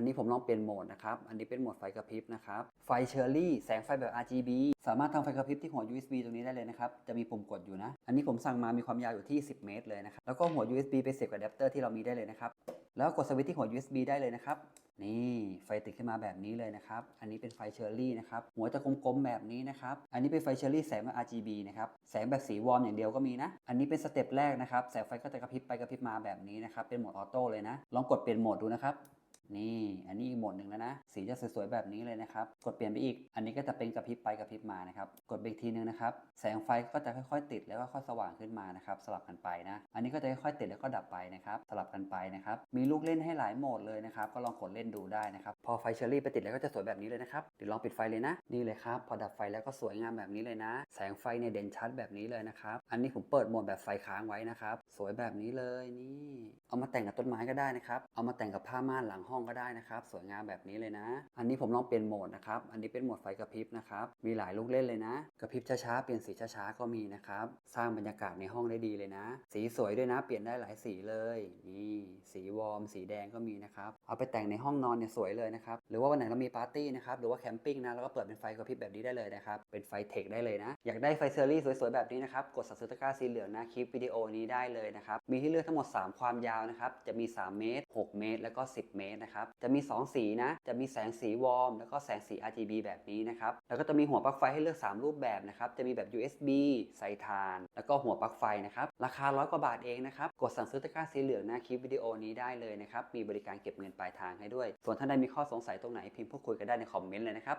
อันนี้ผมลองเปลี่ยนโหมดนะครับ อันนี้เป็นโหมดไฟกระพริบนะครับ ไฟเชอร์รี่แสงไฟแบบ RGB สามารถทำไฟกระพริบที่หัว USB ตรงนี้ได้เลยนะครับ จะมีปุ่มกดอยู่นะ อันนี้ผมสั่งมามีความยาวอยู่ที่ 10 เมตรเลยนะครับ แล้วก็หัว USB ไปเสียบกับอะแดปเตอร์ที่เรามีได้เลยนะครับ แล้วกดสวิตช์ที่หัว USB ได้เลยนะครับ นี่ไฟติดขึ้นมาแบบนี้เลยนะครับ อันนี้เป็นไฟเชอร์รี่นะครับ หัวจะกลมๆแบบนี้นะครับ อันนี้เป็นไฟเชอร์รี่แสงแบบ RGB นะครับ แสงแบบสีวอร์มอย่างเดียวก็มีนะ อันนี้เป็นสเต็ปแรกนะครับ แสงไฟก็จะกระพริบไปกระพริบมาแบบนี้นะครับ เป็นโหมดออโต้เลยนะ ลองกดเปลี่ยนโหมดดูนะครับ นี่อันนี้อีกโหมดหนึ่งแล้วนะ สีจะสวยๆแบบนี้เลยนะครับ กดเปลี่ยนไปอีก อันนี้ก็จะเป็นกระพริบไปกระพริบมานะครับ กดไปอีกทีนึงนะครับ แสงไฟก็จะค่อยๆ ติดแล้วก็ค่อยสว่างขึ้นมานะครับ สลับกันไปนะ อันนี้ก็จะค่อยๆติดแล้วก็ดับไปนะครับ สลับกันไปนะครับ มีลูกเล่นให้หลายโหมดเลยนะครับ ก็ลองกดเล่นดูได้นะครับ พอไฟเชอรี่ไปติดแล้วก็จะสวยแบบนี้เลยนะครับ เดี๋ยวลองปิดไฟเลยนะ นี่เลยครับ พอดับไฟแล้วก็สวยงามแบบนี้เลยนะ แสงไฟเนี่ยเด่นชัดแบบนี้เลยนะครับ อันนี้ผมเปิดโหมดแบบไฟค้างไว้นะครับ สวยแบบนี้เลยนี่ เอามาแต่งกับต้นไม้ก็ได้นะครับ เอามาแต่งกับผ้าม่านหลังห้องก็ได้นะครับสวยงามแบบนี้เลยนะ อันนี้ผมลองเปลี่ยนโหมดนะครับอันนี้เป็นโหมดไฟกระพริบนะครับมีหลายลูกเล่นเลยนะ กระพริบช้าๆเปลี่ยนสีช้าๆก็มีนะครับสร้างบรรยากาศในห้องได้ดีเลยนะ สีสวยด้วยนะ เปลี่ยนได้หลายสีเลยนี่สีวอร์มสีแดงก็มีนะครับเอาไปแต่งในห้องนอนเนี่ยสวยเลยนะครับหรือว่าวันไหนเรามีปาร์ตี้นะครับหรือว่าแคมปิ้งนะเราก็เปิดเป็นไฟกระพริบแบบนี้ได้เลยนะครับเป็นไฟเทคได้เลยนะอยากได้ไฟเซอรี่สวยๆแบบนี้นะครับกดสั่งซื้อตะกร้าสีเหลืองนะคลิปวิดีโอนี้ได้เลยนะครับมีให้เลือกทั้งหมด 3 ความยาวนะครับจะมี 3 เมตร 6 เมตร แล้วก็ 10 เมตรนะครับ จะมี 2 สีนะ จะมีแสงสีวอร์มแล้วก็แสงสี RGB แบบนี้นะครับ แล้วก็จะมีหัวปลั๊กไฟให้เลือก 3 รูปแบบนะครับ จะมีแบบ USB ใส่ถ่าน แล้วก็หัวปลั๊กไฟนะครับ ราคาร้อยกว่าบาทเองนะครับ กดสั่งซื้อตะกร้าสีเหลืองหน้าคลิปวิดีโอนี้ได้เลยนะครับ มีบริการเก็บเงินปลายทางให้ด้วย ส่วนท่านใดมีข้อสงสัยตรงไหนพิมพ์พูดคุยกันได้ในคอมเมนต์เลยนะครับ